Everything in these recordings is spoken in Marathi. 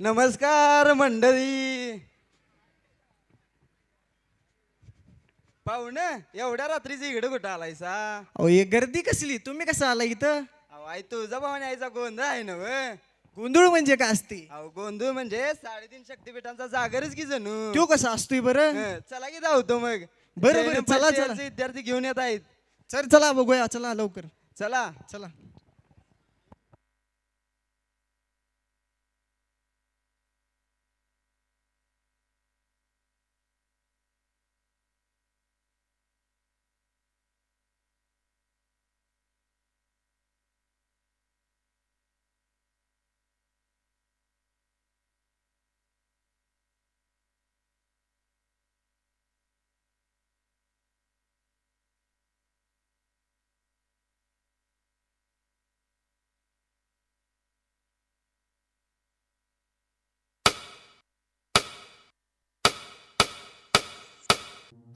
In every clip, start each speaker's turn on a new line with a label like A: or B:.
A: नमस्कार मंडळी. पाहुण एवढ्या रात्रीची इकडे कुठं आलायसा?
B: अहो हे गर्दी कसली? तुम्ही कसं आला इथं?
A: अहो आई तुझा भावाने आईचा गोंधळ आहे ना व्हय?
B: गोंधळ म्हणजे काय असते?
A: अहो गोंधळ म्हणजे साडेतीन शक्तीपीठांचा जागरच की जणू.
B: तो कसा असतोय बरं?
A: हं, चला की धावतो मग.
B: बरं,
A: जैन
B: चला, चला.
A: विद्यार्थी घेऊन येत आहेत.
B: चल चला बघूया चला लवकर.
A: चला.
B: चला.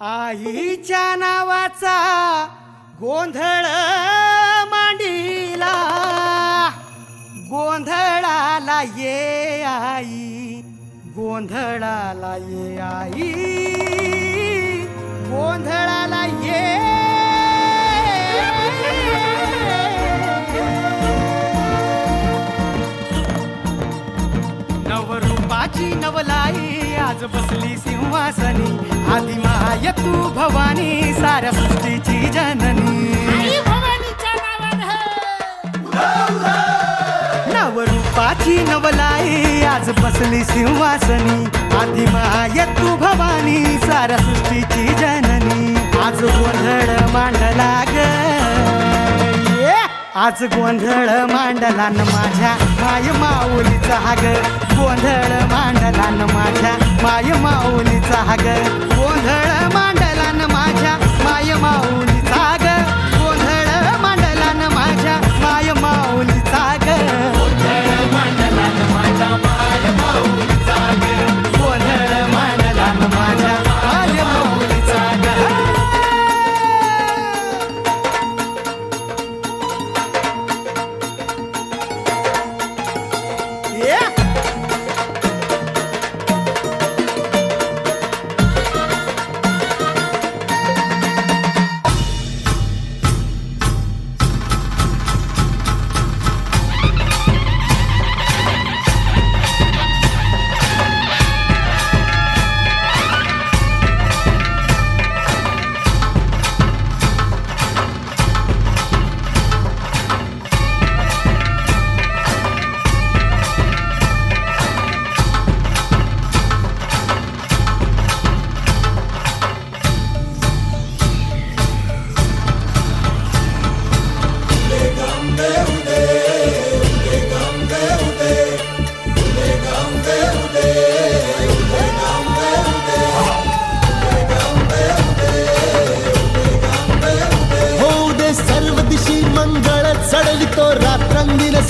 C: आईच्या नावाचा गोंधळ मांडीला. गोंधळाला ये आई गोंधळाला ये आई गोंधळाला ये. नवरूपाची नवलाई आज बसली सिंहासनी. आधी तू भवानी साऱ्या सृष्टीची जननी. नवरूपाची नवलाई आज बसली सिंहासनी. आधी माय तू भवानी साऱ्या सृष्टीची जननी. आज गोंधळ मांडला ग! आज गोंधळ मांडला न माझ्या. माय माऊलीचा हाग. गोंधळ मांडला न माझ्या. माय माऊलीचा हाग.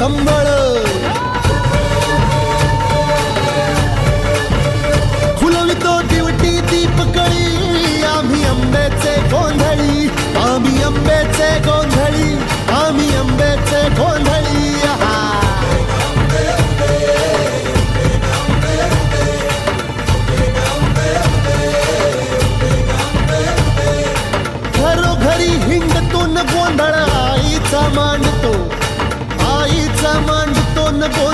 D: संबळ. फुलवितो दिवटी दीपकळी आम्ही आंब्याचे गोंधळ. the boy.